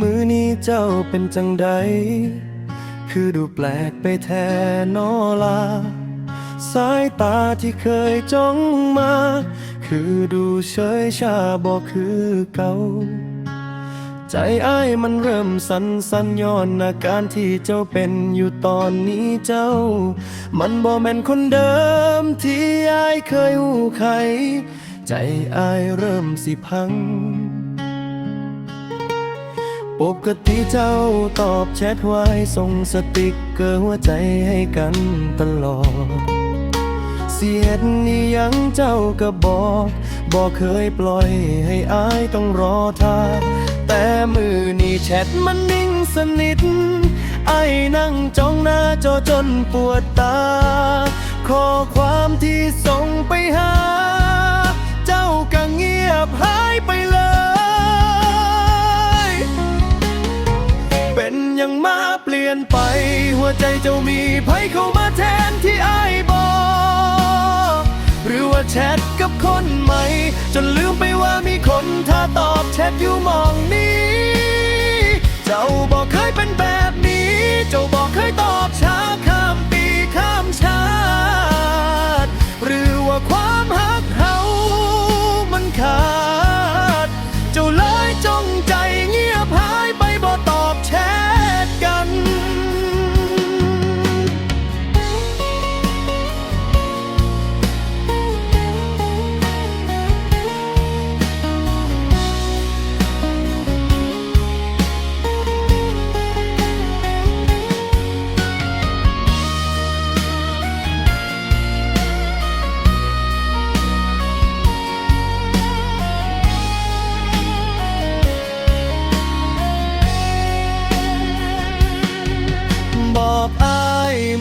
มือนี้เจ้าเป็นจังใด คือดูแปลกไปแทนอลา สายตาที่เคยจ้องมา คือดูเฉยชาบอกคือเก่าใจอ้ายมันเริ่มสันสันย้อนอาการที่เจ้าเป็นอยู่ตอนนี้เจ้า มันบ่แม่นคนเดิมที่อ้ายเคยหูใครใจอ้ายเริ่มสิพัง ปกติเจ้าตอบแชทไว้ส่งสติกเกอร์หัวใจให้กันตลอด เสียดนี่ยังเจ้าก็บอกบอกเคยปล่อยให้อายต้องรอท่าแต่มือนี่แชทมันนิ่งสนิทไอ้นั่งจ้องหน้าจอจนปวดตา ข้อความที่ส่งไปหา เจ้าก็เงียบหา หัวใจเจ้ามีไผเข้ามาแทนที่อายบอกหรือว่าแชทกับคนใหม่ จนลืมไปว่ามีคนถ้าตอบแชทอยู่มองนี้ เจ้าบอกเคยเป็นแบบ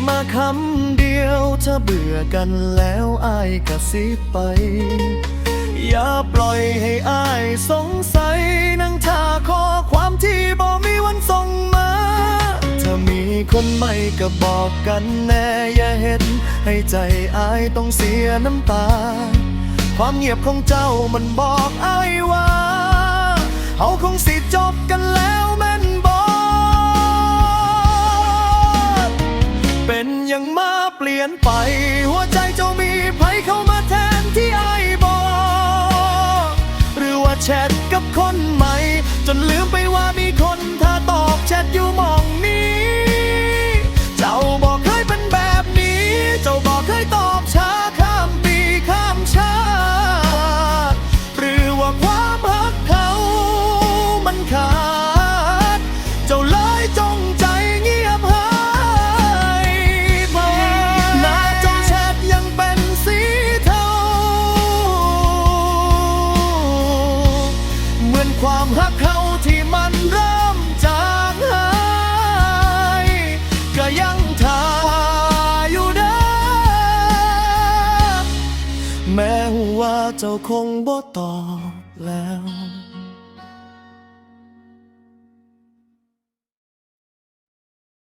มาคำเดียว ถ้าเบื่อกันแล้วอายกระซิบไป อย่าปล่อยให้อายสงสัยนั่งท่าข้อความที่บ่มีวันส่งมา ถ้ามีคนใหม่ก็บอกกันแน่ อย่าเห็น ให้ใจอายต้องเสียน้ำตา ความเงียบของเจ้ามันบอกอายว่า เฮาคงสิจบกันแล้ว นไป หัวใจเจ้ามีไผเข้ามาแทนที่ไอายบอกหรือว่าแชทกับคน ความรักเขาที่มันเริ่มจางหาย ก็ยังทาอยู่เด้แม้ว่าเจ้าคงบ่ตอบแล้ว